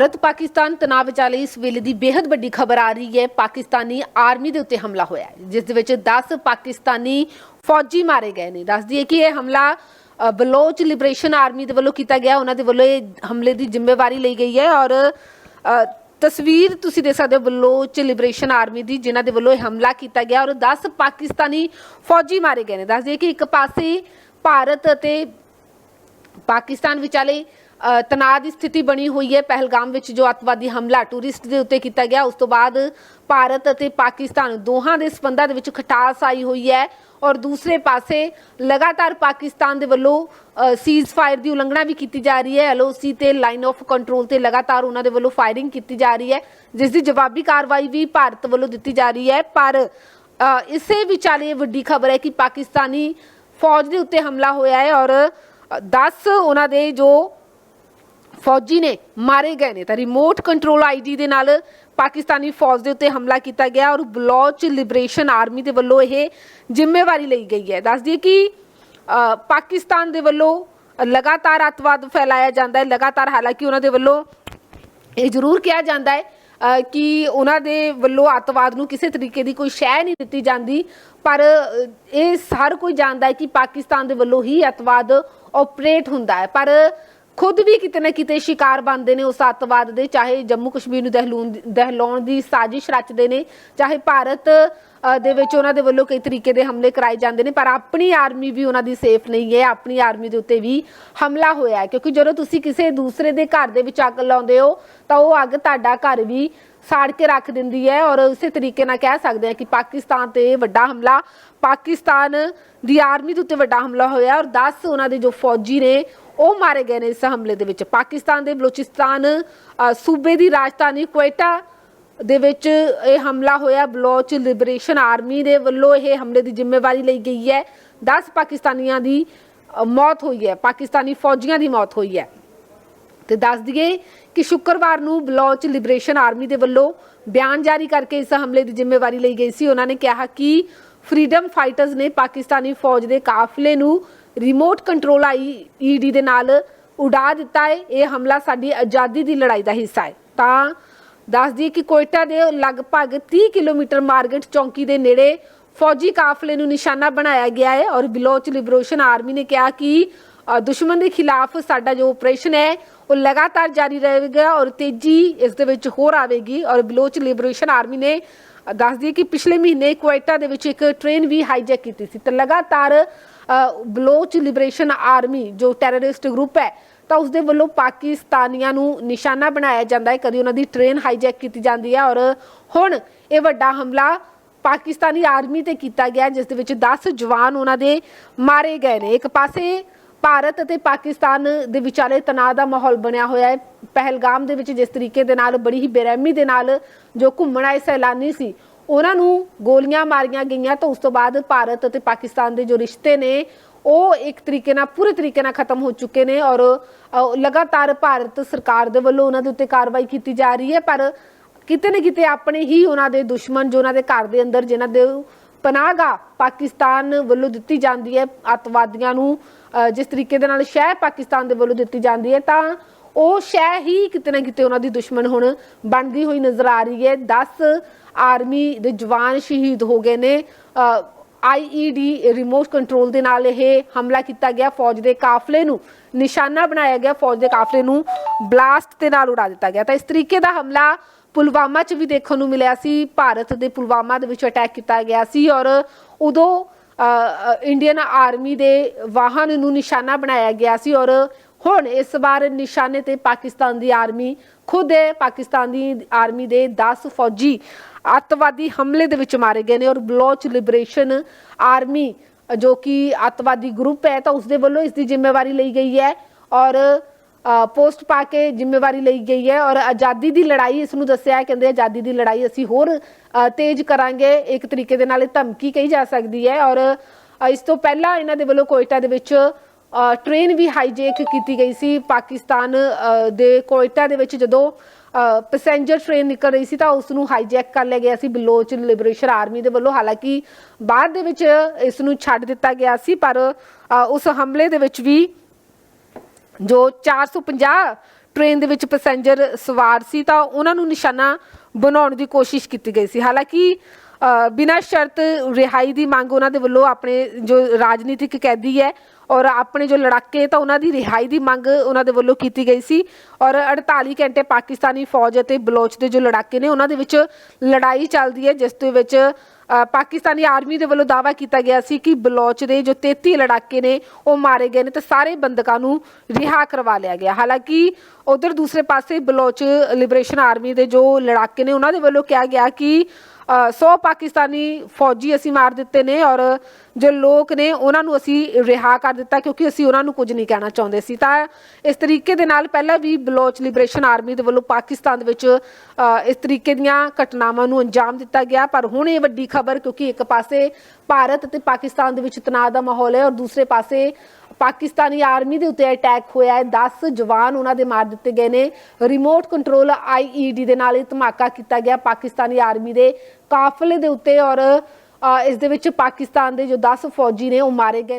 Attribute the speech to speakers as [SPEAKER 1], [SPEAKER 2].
[SPEAKER 1] ਭਾਰਤ ਪਾਕਿਸਤਾਨ ਤਣਾਅ ਵਿਚਾਲੇ ਇਸ ਵੇਲੇ ਦੀ ਬੇहद ਵੱਡੀ ਖਬਰ ਆ ਰਹੀ ਹੈ। ਪਾਕਿਸਤਾਨੀ ਆਰਮੀ ਦੇ ਉੱਤੇ ਹਮਲਾ ਹੋਇਆ ਹੈ, ਜਿਸ ਦੇ ਵਿੱਚ 10 ਪਾਕਿਸਤਾਨੀ ਫੌਜੀ ਮਾਰੇ ਗਏ ਨੇ। ਦੱਸ ਦਈਏ ਕਿ ਇਹ ਹਮਲਾ ਬਲੋਚ ਲਿਬਰੇਸ਼ਨ ਆਰਮੀ ਦੇ ਵੱਲੋਂ ਕੀਤਾ ਗਿਆ। ਉਹਨਾਂ ਦੇ ਵੱਲੋਂ ਇਹ ਹਮਲੇ ਦੀ ਜ਼ਿੰਮੇਵਾਰੀ ਲਈ ਗਈ ਹੈ ਔਰ ਤਸਵੀਰ ਤੁਸੀਂ ਦੇਖ ਸਕਦੇ ਹੋ ਬਲੋਚ ਲਿਬਰੇਸ਼ਨ ਆਰਮੀ ਦੀ, ਜਿਨ੍ਹਾਂ ਦੇ ਵੱਲੋਂ ਇਹ ਹਮਲਾ ਕੀਤਾ ਗਿਆ ਔਰ 10 ਪਾਕਿਸਤਾਨੀ ਫੌਜੀ ਮਾਰੇ ਗਏ ਨੇ। ਦੱਸਦੀ ਦਈਏ ਕਿ ਇੱਕ ਪਾਸੇ ਭਾਰਤ ਅਤੇ ਪਾਕਿਸਤਾਨ ਵਿਚਾਲੇ ਤਣਾਅ ਦੀ ਸਥਿਤੀ ਬਣੀ ਹੋਈ ਹੈ ਪਹਿਲਗਾਮ ਵਿੱਚ ਜੋ ਅੱਤਵਾਦੀ ਹਮਲਾ ਟੂਰਿਸਟ ਦੇ ਉੱਤੇ ਕੀਤਾ ਗਿਆ, ਉਸ ਤੋਂ ਬਾਅਦ ਭਾਰਤ ਅਤੇ ਪਾਕਿਸਤਾਨ ਦੋਹਾਂ ਦੇ ਸਬੰਧਾਂ ਦੇ ਵਿੱਚ ਖਟਾਸ ਆਈ ਹੋਈ ਹੈ ਔਰ ਦੂਸਰੇ ਪਾਸੇ ਲਗਾਤਾਰ ਪਾਕਿਸਤਾਨ ਦੇ ਵੱਲੋਂ ਸੀਜ਼ ਫਾਇਰ ਦੀ ਉਲੰਘਣਾ ਵੀ ਕੀਤੀ ਜਾ ਰਹੀ ਹੈ। ਐਲਓਸੀ ਤੇ ਲਾਈਨ ਆਫ ਕੰਟਰੋਲ ਤੇ ਲਗਾਤਾਰ ਉਹਨਾਂ ਦੇ ਵੱਲੋਂ ਫਾਇਰਿੰਗ ਕੀਤੀ ਜਾ ਰਹੀ ਹੈ, ਜਿਸ ਦੀ ਜਵਾਬੀ ਕਾਰਵਾਈ ਵੀ ਭਾਰਤ ਵੱਲੋਂ ਦਿੱਤੀ ਜਾ ਰਹੀ ਹੈ। ਪਰ ਇਸੇ ਵਿਚਾਲੇ ਇਹ ਵੱਡੀ ਖਬਰ ਹੈ ਕਿ ਪਾਕਿਸਤਾਨੀ ਫੌਜ ਦੇ ਉੱਤੇ ਹਮਲਾ ਹੋਇਆ ਹੈ ਔਰ 10 ਉਹਨਾਂ ਦੇ ਜੋ ਫੌਜੀ ਨੇ ਮਾਰੇ ਗਏ ਨੇ ਤਾਂ ਰਿਮੋਟ ਕੰਟਰੋਲ ਆਈਡੀ ਦੇ ਨਾਲ ਪਾਕਿਸਤਾਨੀ ਫੌਜ ਦੇ ਉੱਤੇ ਹਮਲਾ ਕੀਤਾ ਗਿਆ ਔਰ ਬਲੌਚ ਲਿਬਰੇਸ਼ਨ ਆਰਮੀ ਦੇ ਵੱਲੋਂ ਇਹ ਜ਼ਿੰਮੇਵਾਰੀ ਲਈ ਗਈ ਹੈ। ਦੱਸ ਦਈਏ ਕਿ ਪਾਕਿਸਤਾਨ ਦੇ ਵੱਲੋਂ ਲਗਾਤਾਰ ਅੱਤਵਾਦ ਫੈਲਾਇਆ ਜਾਂਦਾ ਹੈ। ਲਗਾਤਾਰ ਹਾਲਾਂਕਿ ਉਹਨਾਂ ਦੇ ਵੱਲੋਂ ਇਹ ਜ਼ਰੂਰ ਕਿਹਾ ਜਾਂਦਾ ਹੈ ਕਿ ਉਹਨਾਂ ਦੇ ਵੱਲੋਂ ਅੱਤਵਾਦ ਨੂੰ ਕਿਸੇ ਤਰੀਕੇ ਦੀ ਕੋਈ ਸ਼ੈ ਨਹੀਂ ਦਿੱਤੀ ਜਾਂਦੀ। ਪਰ ਇਹ ਹਰ ਕੋਈ ਜਾਣਦਾ ਹੈ ਕਿ ਪਾਕਿਸਤਾਨ ਦੇ ਵੱਲੋਂ ਹੀ ਅੱਤਵਾਦ ਆਪਰੇਟ ਹੁੰਦਾ ਹੈ। ਪਰ ਖੁਦ ਵੀ ਕਿਤੇ ਨਾ ਕਿਤੇ ਸ਼ਿਕਾਰ ਬਣਦੇ ਨੇ ਉਸ ਅੱਤਵਾਦ ਦੇ, ਚਾਹੇ ਜੰਮੂ ਕਸ਼ਮੀਰ ਨੂੰ ਦਹਿਲੂਣ ਦਹਿਲਾਉਣ ਦੀ ਸਾਜ਼ਿਸ਼ ਰਚਦੇ ਨੇ, ਚਾਹੇ ਭਾਰਤ ਦੇ ਵਿੱਚ ਉਹਨਾਂ ਦੇ ਵੱਲੋਂ ਕਈ ਤਰੀਕੇ ਦੇ ਹਮਲੇ ਕਰਾਏ ਜਾਂਦੇ ਨੇ, ਪਰ ਆਪਣੀ ਆਰਮੀ ਵੀ ਉਹਨਾਂ ਦੀ ਸੇਫ ਨਹੀਂ ਹੈ, ਆਪਣੀ ਆਰਮੀ ਦੇ ਉੱਤੇ ਵੀ ਹਮਲਾ ਹੋਇਆ ਕਿਉਂਕਿ ਜਦੋਂ ਤੁਸੀਂ ਕਿਸੇ ਦੂਸਰੇ ਦੇ ਘਰ ਦੇ ਵਿੱਚ ਅੱਗ ਲਾਉਂਦੇ ਹੋ, ਤਾਂ ਉਹ ਅੱਗ ਤੁਹਾਡਾ ਘਰ ਵੀ ਸਾੜ ਕੇ ਰੱਖ ਦਿੰਦੀ ਹੈ ਔਰ ਉਸੇ ਤਰੀਕੇ ਨਾਲ ਕਹਿ ਸਕਦੇ ਹਾਂ ਕਿ ਪਾਕਿਸਤਾਨ ਤੇ ਵੱਡਾ ਹਮਲਾ, ਪਾਕਿਸਤਾਨ ਦੀ ਆਰਮੀ ਦੇ ਉੱਤੇ ਵੱਡਾ ਹਮਲਾ ਹੋਇਆ ਔਰ 10 ਉਹਨਾਂ ਦੇ ਜੋ ਫੌਜੀ ਨੇ ਉਹ ਮਾਰੇ ਗਏ ਨੇ ਇਸ ਹਮਲੇ ਦੇ ਵਿੱਚ। ਪਾਕਿਸਤਾਨ ਦੇ ਬਲੋਚਿਸਤਾਨ ਸੂਬੇ ਦੀ ਰਾਜਧਾਨੀ ਕੁਵੇਟਾ ਦੇ ਵਿੱਚ ਇਹ ਹਮਲਾ ਹੋਇਆ। ਬਲੋਚ ਲਿਬਰੇਸ਼ਨ ਆਰਮੀ ਦੇ ਵੱਲੋਂ ਇਹ ਹਮਲੇ ਦੀ ਜ਼ਿੰਮੇਵਾਰੀ ਲਈ ਗਈ ਹੈ। 10 ਪਾਕਿਸਤਾਨੀਆਂ ਦੀ ਮੌਤ ਹੋਈ ਹੈ। ਪਾਕਿਸਤਾਨੀ ਫੌਜੀਆਂ ਦੀ ਮੌਤ ਹੋਈ ਹੈ। ਤੇ ਦੱਸ ਦਈਏ ਕਿ ਸ਼ੁੱਕਰਵਾਰ ਨੂੰ ਬਲੌਚ ਲਿਬਰੇਸ਼ਨ ਆਰਮੀ ਦੇ ਵੱਲੋਂ ਬਿਆਨ ਜਾਰੀ ਕਰਕੇ ਇਸ ਹਮਲੇ ਦੀ ਜ਼ਿੰਮੇਵਾਰੀ ਲਈ ਗਈ ਸੀ। ਉਹਨਾਂ ਨੇ ਕਿਹਾ ਕਿ ਫਰੀडम ਫਾਈਟਰਸ ਨੇ ਪਾਕਿਸਤਾਨੀ ਫੌਜ ਦੇ ਕਾਫਲੇ ਨੂੰ ਰਿਮੋਟ ਕੰਟਰੋਲ ਆਈ ਆਈਈਡੀ ਦੇ ਨਾਲ ਉਡਾ ਦਿੱਤਾ ਹੈ। ਇਹ ਹਮਲਾ ਸਾਡੀ ਆਜ਼ਾਦੀ ਦੀ ਲੜਾਈ ਦਾ ਹਿੱਸਾ ਹੈ। ਤਾਂ ਦੱਸ ਦਈਏ ਕਿ ਕੋਇਟਾ ਦੇ ਲਗਭਗ 30 ਕਿਲੋਮੀਟਰ ਮਾਰਗਟ ਚੌਂਕੀ ਦੇ ਨੇੜੇ ਫੌਜੀ ਕਾਫਲੇ ਨੂੰ ਨਿਸ਼ਾਨਾ ਬਣਾਇਆ ਗਿਆ ਹੈ ਔਰ ਬਿਲੋਚ ਲਿਬਰੇਸ਼ਨ ਆਰਮੀ ਨੇ ਕਿਹਾ ਕਿ ਦੁਸ਼ਮਣ ਦੇ ਖਿਲਾਫ ਸਾਡਾ ਜੋ ਆਪਰੇਸ਼ਨ ਹੈ, ਉਹ ਲਗਾਤਾਰ ਜਾਰੀ ਰਹੇਗਾ ਔਰ ਤੇਜ਼ੀ ਇਸ ਦੇ ਵਿੱਚ ਹੋਰ ਆਵੇਗੀ ਔਰ ਬਿਲੋਚ ਲਿਬਰੇਸ਼ਨ ਆਰਮੀ ਨੇ ਦੱਸ ਦਈਏ ਕਿ ਪਿਛਲੇ ਮਹੀਨੇ ਕੁਵੈਟਾ ਦੇ ਵਿੱਚ ਇੱਕ ਟ੍ਰੇਨ ਵੀ ਹਾਈਜੈਕ ਕੀਤੀ ਸੀ। ਤਾਂ ਲਗਾਤਾਰ ਬਲੋਚ ਲਿਬਰੇਸ਼ਨ ਆਰਮੀ ਜੋ ਟੈਰਰਿਸਟ ਗਰੁੱਪ ਹੈ, ਤਾਂ ਉਸ ਦੇ ਵੱਲੋਂ ਪਾਕਿਸਤਾਨੀਆਂ ਨੂੰ ਨਿਸ਼ਾਨਾ ਬਣਾਇਆ ਜਾਂਦਾ ਹੈ। ਕਦੀ ਉਹਨਾਂ ਦੀ ਟ੍ਰੇਨ ਹਾਈਜੈਕ ਕੀਤੀ ਜਾਂਦੀ ਹੈ ਔਰ ਹੁਣ ਇਹ ਵੱਡਾ ਹਮਲਾ ਪਾਕਿਸਤਾਨੀ ਆਰਮੀ ਤੇ ਕੀਤਾ ਗਿਆ ਜਿਸ ਦੇ ਵਿੱਚ 10 ਜਵਾਨ ਉਹਨਾਂ ਦੇ ਮਾਰੇ ਗਏ ਨੇ। ਇੱਕ ਪਾਸੇ ਭਾਰਤ ਅਤੇ ਪਾਕਿਸਤਾਨ ਦੇ ਵਿਚਾਲੇ ਤਣਾਅ ਦਾ ਮਾਹੌਲ ਬਣਿਆ ਹੋਇਆ ਹੈ। ਪਹਿਲਗਾਮ ਦੇ ਵਿੱਚ ਜਿਸ ਤਰੀਕੇ ਦੇ ਨਾਲ, ਬੜੀ ਹੀ ਬੇਰਹਿਮੀ ਦੇ ਨਾਲ ਜੋ ਘੁੰਮਣ ਆਏ ਸੈਲਾਨੀ ਸੀ, ਉਹਨਾਂ ਨੂੰ ਗੋਲੀਆਂ ਮਾਰੀਆਂ ਗਈਆਂ ਤਾਂ ਉਸ ਤੋਂ ਬਾਅਦ ਭਾਰਤ ਅਤੇ ਪਾਕਿਸਤਾਨ ਦੇ ਜੋ ਰਿਸ਼ਤੇ ਨੇ, ਉਹ ਇੱਕ ਤਰੀਕੇ ਨਾਲ, ਪੂਰੇ ਤਰੀਕੇ ਨਾਲ ਖਤਮ ਹੋ ਚੁੱਕੇ ਨੇ ਔਰ ਲਗਾਤਾਰ ਭਾਰਤ ਸਰਕਾਰ ਦੇ ਵੱਲੋਂ ਉਹਨਾਂ ਦੇ ਉੱਤੇ ਕਾਰਵਾਈ ਕੀਤੀ ਜਾ ਰਹੀ ਹੈ। ਪਰ ਕਿਤੇ ਨਾ ਕਿਤੇ ਆਪਣੇ ਹੀ ਉਹਨਾਂ ਦੇ ਦੁਸ਼ਮਣ ਜੋ ਉਹਨਾਂ ਦੇ ਘਰ ਦੇ ਅੰਦਰ, ਜਿਨ੍ਹਾਂ ਦੇ ਪਨਾਹਗਾ ਪਾਕਿਸਤਾਨ ਵੱਲੋਂ ਦਿੱਤੀ ਜਾਂਦੀ ਹੈ ਅੱਤਵਾਦੀਆਂ ਨੂੰ ਜਿਸ ਤਰੀਕੇ ਦੇ ਨਾਲ ਸ਼ਹਿ ਪਾਕਿਸਤਾਨ ਦੇ ਵੱਲੋਂ ਦਿੱਤੀ ਜਾਂਦੀ ਹੈ ਤਾਂ ਉਹ ਸ਼ਹਿ ਹੀ ਕਿਤੇ ਨਾ ਕਿਤੇ ਉਹਨਾਂ ਦੀ ਦੁਸ਼ਮਣ ਹੁਣ ਬਣਦੀ ਹੋਈ ਨਜ਼ਰ ਆ ਰਹੀ ਹੈ। 10 ਆਰਮੀ ਦੇ ਜਵਾਨ ਸ਼ਹੀਦ ਹੋ ਗਏ ਨੇ। ਅ, ਆਈਈਡੀ ਰਿਮੋਟ ਕੰਟਰੋਲ ਦੇ ਨਾਲ ਇਹ ਹਮਲਾ ਕੀਤਾ ਗਿਆ। ਫੌਜ ਦੇ ਕਾਫਲੇ ਨੂੰ ਨਿਸ਼ਾਨਾ ਬਣਾਇਆ ਗਿਆ। ਫੌਜ ਦੇ ਕਾਫਲੇ ਨੂੰ ਬਲਾਸਟ ਦੇ ਨਾਲ ਉਡਾ ਦਿੱਤਾ ਗਿਆ। ਤਾਂ ਇਸ ਤਰੀਕੇ ਦਾ ਹਮਲਾ ਪੁਲਵਾਮਾ 'ਚ ਵੀ ਦੇਖਣ ਨੂੰ ਮਿਲਿਆ ਸੀ, ਭਾਰਤ ਦੇ ਪੁਲਵਾਮਾ ਦੇ ਵਿੱਚ ਅਟੈਕ ਕੀਤਾ ਗਿਆ ਸੀ ਔਰ ਉਦੋਂ ਇੰਡੀਅਨ ਆਰਮੀ ਦੇ ਵਾਹਨ ਨੂੰ ਨਿਸ਼ਾਨਾ ਬਣਾਇਆ ਗਿਆ ਸੀ ਔਰ ਹੁਣ ਇਸ ਵਾਰ ਨਿਸ਼ਾਨੇ ਤੇ ਪਾਕਿਸਤਾਨ ਦੀ ਆਰਮੀ ਖੁਦ ਹੈ, ਪਾਕਿਸਤਾਨ ਦੀ ਆਰਮੀ ਦੇ 10 ਫੌਜੀ ਅੱਤਵਾਦੀ ਹਮਲੇ ਦੇ ਵਿੱਚ ਮਾਰੇ ਗਏ ਨੇ ਔਰ ਬਲੋਚ ਲਿਬਰੇਸ਼ਨ ਆਰਮੀ ਜੋ ਕਿ ਅੱਤਵਾਦੀ ਗਰੁੱਪ ਹੈ ਤਾਂ ਉਸ ਦੇ ਵੱਲੋਂ ਇਸ ਦੀ ਜ਼ਿੰਮੇਵਾਰੀ ਲਈ ਗਈ ਹੈ ਔਰ ਪੋਸਟ ਪਾ ਕੇ ਜ਼ਿੰਮੇਵਾਰੀ ਲਈ ਗਈ ਹੈ ਔਰ ਆਜ਼ਾਦੀ ਦੀ ਲੜਾਈ ਇਸ ਨੂੰ ਦੱਸਿਆ ਹੈ ਕਹਿੰਦੇ ਆਜ਼ਾਦੀ ਦੀ ਲੜਾਈ ਅਸੀਂ ਹੋਰ ਤੇਜ਼ ਕਰਾਂਗੇ ਇੱਕ ਤਰੀਕੇ ਦੇ ਨਾਲ ਇਹ ਧਮਕੀ ਕਹੀ ਜਾ ਸਕਦੀ ਹੈ ਔਰ ਇਸ ਤੋਂ ਪਹਿਲਾਂ ਇਹਨਾਂ ਦੇ ਵੱਲੋਂ ਕੋਇਟਾ ਦੇ ਵਿੱਚ ਅ, ਟ੍ਰੇਨ ਵੀ ਹਾਈਜੈਕ ਕੀਤੀ ਗਈ ਸੀ ਪਾਕਿਸਤਾਨ ਦੇ ਕੋਇਟਾ ਦੇ ਵਿੱਚ ਜਦੋਂ ਪੈਸੇਂਜਰ ਟ੍ਰੇਨ ਨਿਕਲ ਰਹੀ ਸੀ ਤਾਂ ਉਸ ਨੂੰ ਹਾਈਜੈਕ ਕਰ ਲਿਆ ਗਿਆ ਸੀ ਬਲੋਚ ਲਿਬਰੇਸ਼ਨ ਆਰਮੀ ਦੇ ਵੱਲੋਂ ਹਾਲਾਂਕਿ ਬਾਅਦ ਦੇ ਵਿੱਚ ਇਸ ਨੂੰ ਛੱਡ ਦਿੱਤਾ ਗਿਆ ਸੀ ਪਰ ਉਸ ਹਮਲੇ ਦੇ ਵਿੱਚ ਵੀ ਜੋ 450 ਟ੍ਰੇਨ ਦੇ ਵਿੱਚ ਪੈਸੇਂਜਰ ਸਵਾਰ ਸੀ, ਤਾਂ ਉਹਨਾਂ ਨੂੰ ਨਿਸ਼ਾਨਾ ਬਣਾਉਣ ਦੀ ਕੋਸ਼ਿਸ਼ ਕੀਤੀ ਗਈ ਸੀ। ਹਾਲਾਂਕਿ ਬਿਨਾਂ ਸ਼ਰਤ ਰਿਹਾਈ ਦੀ ਮੰਗ ਉਹਨਾਂ ਦੇ ਵੱਲੋਂ ਆਪਣੇ ਜੋ ਰਾਜਨੀਤਿਕ ਕੈਦੀ ਹੈ ਔਰ ਆਪਣੇ ਜੋ ਲੜਾਕੇ ਤਾਂ ਉਹਨਾਂ ਦੀ ਰਿਹਾਈ ਦੀ ਮੰਗ ਉਹਨਾਂ ਦੇ ਵੱਲੋਂ ਕੀਤੀ ਗਈ ਸੀ। ਔਰ 48 ਘੰਟੇ ਪਾਕਿਸਤਾਨੀ ਫੌਜ ਅਤੇ ਬਲੋਚ ਦੇ ਜੋ ਲੜਾਕੇ ਨੇ, ਉਹਨਾਂ ਦੇ ਵਿੱਚ ਲੜਾਈ ਚੱਲਦੀ ਹੈ, ਜਿਸ ਦੇ ਵਿੱਚ ਪਾਕਿਸਤਾਨੀ ਆਰਮੀ ਦੇ ਵੱਲੋਂ ਦਾਅਵਾ ਕੀਤਾ ਗਿਆ ਸੀ ਕਿ ਬਲੋਚ ਦੇ ਜੋ 33 ਲੜਾਕੇ ਨੇ, ਉਹ ਮਾਰੇ ਗਏ ਨੇ ਤੇ ਸਾਰੇ ਬੰਦਕਾਂ ਨੂੰ ਰਿਹਾ ਕਰਵਾ ਲਿਆ ਗਿਆ। ਹਾਲਾਂਕਿ ਉਧਰ ਦੂਸਰੇ ਪਾਸੇ ਬਲੋਚ ਲਿਬਰੇਸ਼ਨ ਆਰਮੀ ਦੇ ਜੋ ਲੜਾਕੇ ਨੇ, ਉਹਨਾਂ ਦੇ ਵੱਲੋਂ ਕਿਹਾ ਗਿਆ ਕਿ 100 ਪਾਕਿਸਤਾਨੀ ਫੌਜੀ ਅਸੀਂ ਮਾਰ ਦਿੱਤੇ ਨੇ ਔਰ ਜੋ ਲੋਕ ਨੇ ਉਹਨਾਂ ਨੂੰ ਅਸੀਂ ਰਿਹਾ ਕਰ ਦਿੱਤਾ ਕਿਉਂਕਿ ਅਸੀਂ ਉਹਨਾਂ ਨੂੰ ਕੁਝ ਨਹੀਂ ਕਹਿਣਾ ਚਾਹੁੰਦੇ ਸੀ। ਤਾਂ ਇਸ ਤਰੀਕੇ ਦੇ ਨਾਲ ਪਹਿਲਾਂ ਵੀ ਬਲੋਚ ਲਿਬਰੇਸ਼ਨ ਆਰਮੀ ਦੇ ਵੱਲੋਂ ਪਾਕਿਸਤਾਨ ਦੇ ਵਿੱਚ ਇਸ ਤਰੀਕੇ ਦੀਆਂ ਘਟਨਾਵਾਂ ਨੂੰ ਅੰਜਾਮ ਦਿੱਤਾ ਗਿਆ। ਪਰ ਹੁਣ ਇਹ ਵੱਡੀ ਖਬਰ ਕਿਉਂਕਿ ਇੱਕ ਪਾਸੇ ਭਾਰਤ ਅਤੇ ਪਾਕਿਸਤਾਨ ਦੇ ਵਿੱਚ ਤਣਾਅ ਦਾ ਮਾਹੌਲ ਹੈ ਔਰ ਦੂਸਰੇ ਪਾਸੇ ਪਾਕਿਸਤਾਨੀ ਆਰਮੀ ਦੇ ਉੱਤੇ ਅਟੈਕ ਹੋਇਆ ਹੈ। 10 ਜਵਾਨ ਉਹਨਾਂ ਦੇ ਮਾਰ ਦਿੱਤੇ ਗਏ ਨੇ। ਰਿਮੋਟ ਕੰਟਰੋਲ ਆਈਈਡੀ ਦੇ ਨਾਲ ਇਹ ਧਮਾਕਾ ਕੀਤਾ ਗਿਆ। ਪਾਕਿਸਤਾਨੀ ਆਰਮੀ ਦੇ ਕਾਫਲੇ ਦੇ ਉੱਤੇ ਔਰ ਇਸ ਦੇ ਵਿੱਚ ਪਾਕਿਸਤਾਨ ਦੇ ਜੋ 10 ਫੌਜੀ ਨੇ ਉਹ ਮਾਰੇ ਗਏ ਨੇ।